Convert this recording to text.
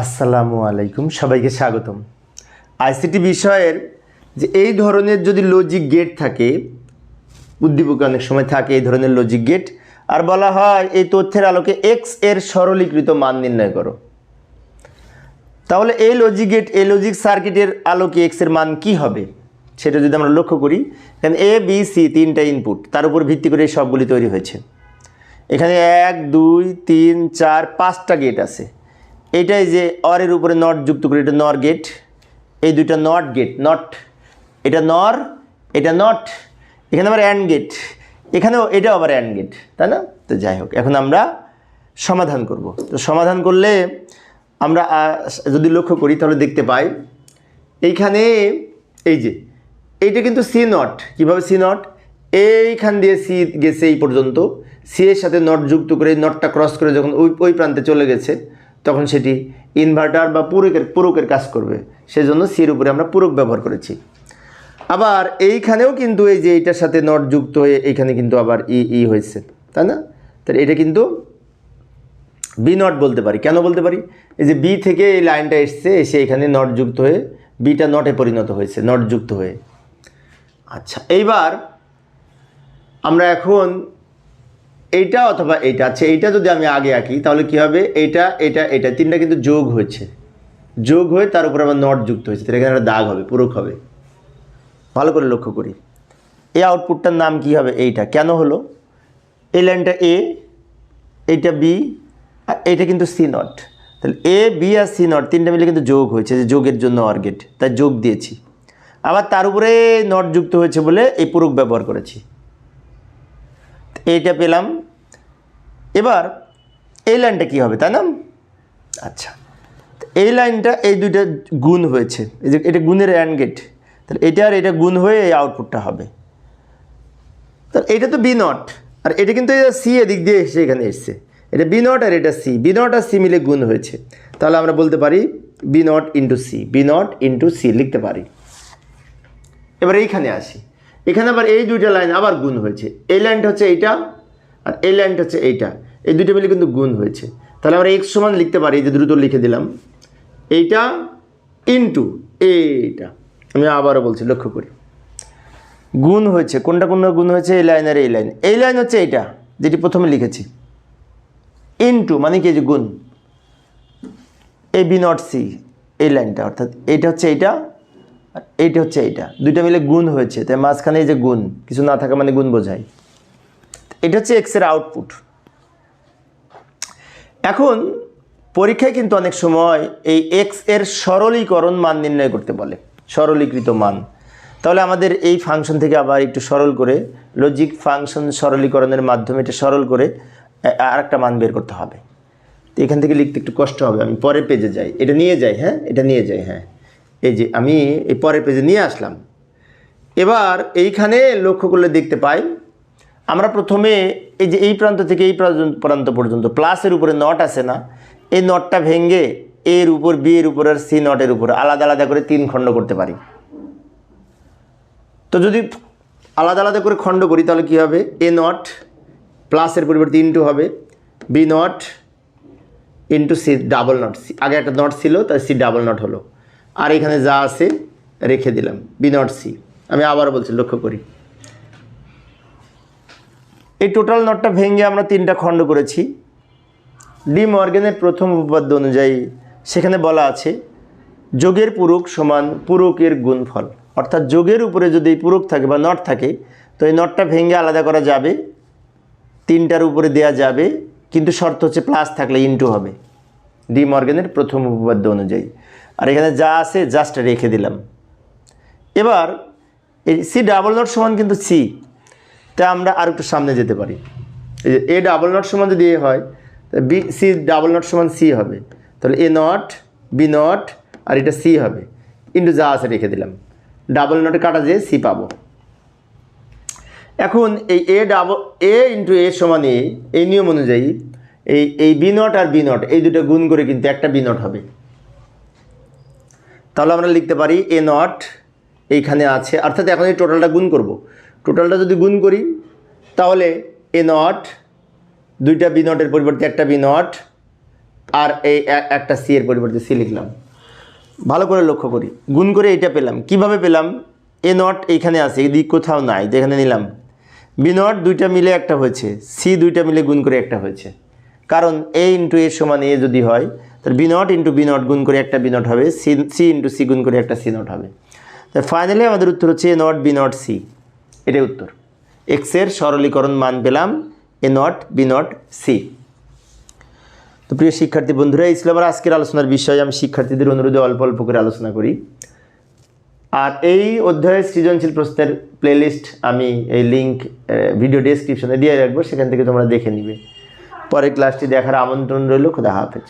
আসসালামু আলাইকুম, সবাইকে স্বাগতম। আইসিটি বিষয়ের যে এই ধরনের যদি লজিক গেট থাকে, উদ্দীপকে অনেক সময় থাকে এই ধরনের লজিক গেট আর বলা হয় এই তথ্যের আলোকে এক্সের সরলীকৃত মান নির্ণয় করো। তাহলে এই লজিক গেট এই লজিক সার্কিটের আলোকে এক্সের মান কি হবে? সেটা যদি আমরা লক্ষ্য করি, এখানে এ বি সি তিনটা ইনপুট তার উপর ভিত্তি করে এই সবগুলি তৈরি হয়েছে। এখানে এক, দুই, তিন, চার, পাঁচটা গেট আছে। এইটাই যে অরের উপরে নট যুক্ত করে, এটা নর গেট এই দুইটা নট গেট নট এটা নর এটা নট এখানে আবার অ্যান্ড গেট এখানেও এটা আবার অ্যান্ড গেট তাই না? তো যাই হোক, এখন আমরা সমাধান করব। তো সমাধান করলে আমরা যদি লক্ষ্য করি, তাহলে দেখতে পাই, এইখানে এই যে, এইটা কিন্তু সি নট কীভাবে সি নট এইখান দিয়ে সি গেছে এই পর্যন্ত সি এর সাথে নট যুক্ত করে নটটা ক্রস করে যখন ওই ওই প্রান্তে চলে গেছে তখন সেটি ইনভার্টার বা পূরকের পূরকের কাজ করবে। সেজন্য সির উপরে আমরা পূরক ব্যবহার করেছি। আবার এইখানেও কিন্তু এই যে এইটার সাথে নট যুক্ত হয়ে এইখানে কিন্তু আবার ই ই হয়েছে। তাই না? তাহলে এটা কিন্তু বি নট বলতে পারি। কেন বলতে পারি? এই যে বি থেকে এই লাইনটা এসছে, এসে এখানে নট যুক্ত হয়ে বিটা নটে পরিণত হয়েছে নট যুক্ত হয়ে। আচ্ছা এইবার আমরা এখন এইটা অথবা এইটা আচ্ছা এইটা যদি আমি আগে আঁকি, তাহলে কি হবে? এইটা, এটা এটা, তিনটা কিন্তু যোগ হয়েছে। যোগ হয়ে তার উপরে আবার নট যুক্ত হয়েছে, তাহলে এখানে একটা দাগ হবে, পূরক হবে। ভালো করে লক্ষ্য করি। এই আউটপুটটার নাম কি হবে? এইটা। কেন হলো? এই লাইনটা এ এইটা বি আর এইটা কিন্তু সি নট তাহলে এ বি আর সি নট তিনটা মিলে কিন্তু যোগ হয়েছে, যে যোগের জন্য অর্গেট তাই যোগ দিয়েছি। আবার তার উপরে নট যুক্ত হয়েছে বলে এই পুরুক ব্যবহার করেছি। এইটা পেলাম এবার এই লাইনটা কি হবে, তাই না? আচ্ছা এই লাইনটা এই দুইটা গুণ হয়েছে, এই যে এটা গুণের অ্যান্ড গেট তাহলে এটা আর এটা গুণ হয়ে এই আউটপুটটা হবে। তাহলে এটা তো বি নট আর এটা কিন্তু সি এদিক দিয়ে এসে এখানে এসছে। এটা বি নট আর এটা সি বি নট আর সি মিলে গুণ হয়েছে। তাহলে আমরা বলতে পারি B not into C B not into C লিখতে পারি। এবার এইখানে আসি। এখানে আবার এই দুইটা লাইন আবার গুণ হয়েছে। এই লাইনটা হচ্ছে এইটা, আর এই লাইনটা হচ্ছে এইটা। এই দুইটা মিলে কিন্তু গুণ হয়েছে। তাহলে আমরা এক্স সমান লিখতে পারি যে দ্রুত লিখে দিলাম। এইটা ইন্টু এইটা। আমি আবারও বলছি, লক্ষ্য করি। গুণ হয়েছে, কোনটা কোনটা গুণ হয়েছে? এই লাইন আর এই লাইন এই লাইন হচ্ছে এইটা, যেটি প্রথমে লিখেছি। ইন্টু মানে কি? যে গুণ। এ বি নট সি এই লাইনটা অর্থাৎ এইটা হচ্ছে এইটা আর এইটা হচ্ছে এইটা। দুইটা মিলে গুণ হয়েছে, তাই মাঝখানে এই যে গুণ, কিছু না থাকা মানে গুণ বোঝায়। এটা হচ্ছে এক্সের আউটপুট এখন পরীক্ষায় কিন্তু অনেক সময় এই এক্সের সরলীকরণ মান নির্ণয় করতে বলে, সরলীকৃত মান। তাহলে আমাদের এই ফাংশন থেকে আবার একটু সরল করে লজিক ফাংশন সরলীকরণের মাধ্যমে এটা সরল করে আর একটা মান বের করতে হবে। তো এখান থেকে লিখতে একটু কষ্ট হবে, আমি পরের পেজে যাই। এটা নিয়ে যাই হ্যাঁ? এটা নিয়ে যাই হ্যাঁ। এই যে আমি এই পরের পেজে নিয়ে আসলাম। এবার এইখানে লক্ষ্য করলে দেখতে পাই আমরা প্রথমে এই যে এই প্রান্ত থেকে এই প্রান্ত- পর্যন্ত প্লাসের উপরে নট আছে না, এই নটটা ভেঙে এর উপর বি এর উপর আর সি নটের উপর আলাদা আলাদা করে তিন খণ্ড করতে পারি। তো যদি আলাদা আলাদা করে খণ্ড করি তাহলে কী হবে? এ নট প্লাসের পরিবর্তে ইন্টু হবে B not into C double not C আগে একটা নট ছিল, তাই সি ডাবল নট হলো। আর এখানে যা আছে রেখে দিলাম বি নট সি আমি আবার বলছি, লক্ষ্য করি। এই টোটাল নটটা ভেঙে আমরা তিনটা খণ্ড করেছি। ডি মর্গেনের প্রথম উপপাদ্য অনুযায়ী সেখানে বলা আছে, যোগের পূরক সমান পূরকের গুণফল। অর্থাৎ যোগের উপরে যদি পূরক থাকে বা নট থাকে, তো এই নটটা ভেঙে আলাদা করা যাবে, তিনটার উপরে দেয়া যাবে, কিন্তু শর্ত হচ্ছে প্লাস থাকলে ইনটু হবে। ডি মর্গেনের প্রথম উপপাদ্য অনুযায়ী। আর এখানে যা আছে জাস্ট রেখে দিলাম। এবার এই সি ডাবল নট সমান কিন্তু সি তা আমরা আর একটু সামনে যেতে পারি। এই যে এ ডাবল নট সমান যদি এ হয় বি, সি ডাবল নট সমান সি হবে। তাহলে এ নট, বি নট, আর এটা সি হবে। ইন্টু যা আছে রেখে দিলাম। ডাবল নটে কাটা যেয়ে সি পাবো। এখন এই এ ডাবল, এ ইন্টু এ সমান এ, এই নিয়ম অনুযায়ী এই এই বি নট আর বি নট, এই দুটো গুণ করে কিন্তু একটা বি নট হবে। তাহলে আমরা লিখতে পারি এ নট এইখানে আছে। অর্থাৎ এখন এই টোটালটা গুণ করব। টোটালটা যদি গুণ করি, তাহলে এ নট দুইটা বি নটের পরিবর্তে একটা বি নট আর এই একটা সি এর পরিবর্তে সি লিখলাম। ভালো করে লক্ষ্য করি। গুণ করে এটা পেলাম। কীভাবে পেলাম? এ নট এইখানে আছে, এদিক কোথাও নাই তো এখানে নিলাম। বি নট দুইটা মিলে একটা হয়েছে সি দুইটা মিলে গুণ করে একটা হয়েছে। কারণ এ ইন্টু এর সমান এ যদি হয় তাহলে B not into B not গুণ করে একটা বি নট হবে সি সি ইন্টু সি গুণ করে একটা সি নট হবে। তাই ফাইনালি আমাদের উত্তর হচ্ছে A not B not C এটাই উত্তর। এক্সের সরলীকরণ মান পেলাম A not B not C তো প্রিয় শিক্ষার্থী বন্ধুরা, এই ছিল আমার আজকের আলোচনার বিষয়। আমি শিক্ষার্থীদের অনুরোধে অল্প অল্প করে আলোচনা করি। আর এই অধ্যায়ের সৃজনশীল প্রশ্নের প্লেলিস্ট আমি এই লিঙ্ক ভিডিও ডেসক্রিপশনে দিয়ে রাখব। সেখান থেকে তোমরা দেখে নিবে। পরের ক্লাসটি দেখার আমন্ত্রণ রইল। খোদা হাফেজ।